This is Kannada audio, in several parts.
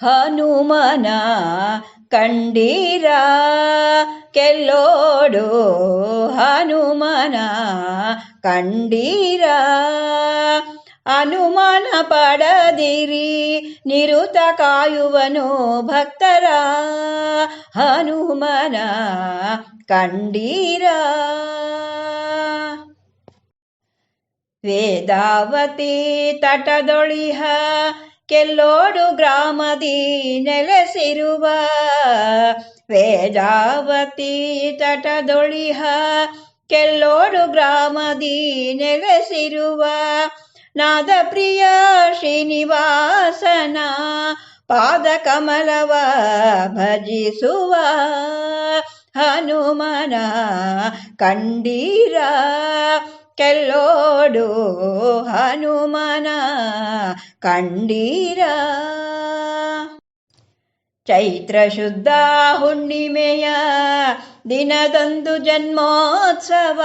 ಹನುಮನ ಕಂಡೀರ? ಕೆಲ್ಲೋಡು ಹನುಮನ ಕಂಡೀರ? ಅನುಮಾನ ಪಡದಿರಿ ನಿರುತ ಕಾಯುವನು ಭಕ್ತರ. ಹನುಮನ ಕಂಡೀರ? ವೇದಾವತಿ ತಟದೊಳಿಹ ಕೆಲ್ಲೋಡು ಗ್ರಾಮದಿ ನೆಲೆಸಿರುವ ವೇದಾವತಿ ತಟದೊಳಿಹ ಕೆಲ್ಲೋಡು ಗ್ರಾಮದಿ ನೆಲೆಸಿರುವ ನಾದಪ್ರಿಯ ಶ್ರೀನಿವಾಸನ ಪಾದ ಕಮಲವ ಭಜಿಸುವ ಹನುಮನ ಕಂಡೀರ? ಕೆಲ್ಲೋಡು ಹನುಮನ ಕಂಡೀರ? ಚೈತ್ರ ಶುದ್ಧ ಹುಣ್ಣಿಮೆಯ ದಿನದಂದು ಜನ್ಮೋತ್ಸವ.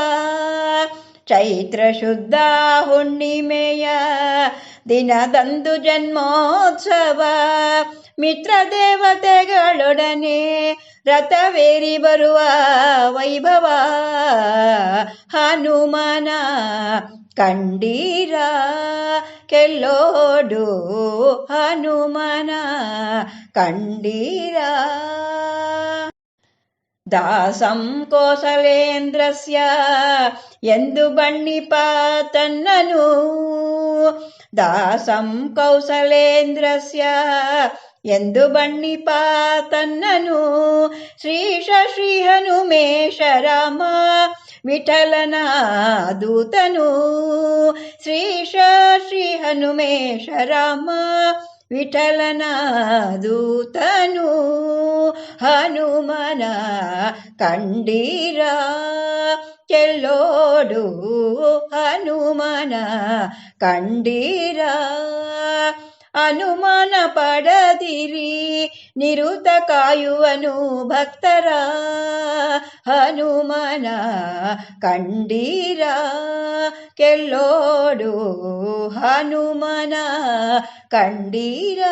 ಚೈತ್ರ ಶುದ್ಧ ಹುಣ್ಣಿಮೆಯ ದಿನದಂದು ಜನ್ಮೋತ್ಸವ. ಮಿತ್ರ ದೇವತೆಗಳೊಡನೆ ರಥವೇರಿ ಬರುವ ವೈಭವ ಹನುಮನ ಕಂಡೀರ ಕೆಲ್ಲೋಡು ಹನುಮನ ಕಂಡೀರ ದಾಸಂ ಕೋಸಲೇಂದ್ರಸ್ಯ ಎಂದು ಬಣ್ಣಿಪ ತನ್ನನು ದಾಸಂ ಕೌಸಲೇಂದ್ರಸ್ಯ ಎಂದು ಬಣ್ಣಿಪ ತನ್ನನು ಶ್ರೀಶ ಶ್ರೀ ಹನುಮೇಶ ರಾಮ ವಿಠಲನ ದೂತನು ಶ್ರೀಶ ಶ್ರೀ ಹನುಮೇಶ ರಾಮ ವಿಠಲನ ದೂತನು ಹನುಮನ ಕಂಡೀರ ಕೆಲ್ಲೋಡು ಹನುಮನ ಕಂಡೀರ ಅನುಮಾನ ಪಡದಿರಿ ನಿರುತ ಕಾಯುವನು ಭಕ್ತರ ಹನುಮನ ಕಂಡೀರ. ಕೆಲ್ಲೋಡು ಹನುಮನ ಕಂಡೀರ.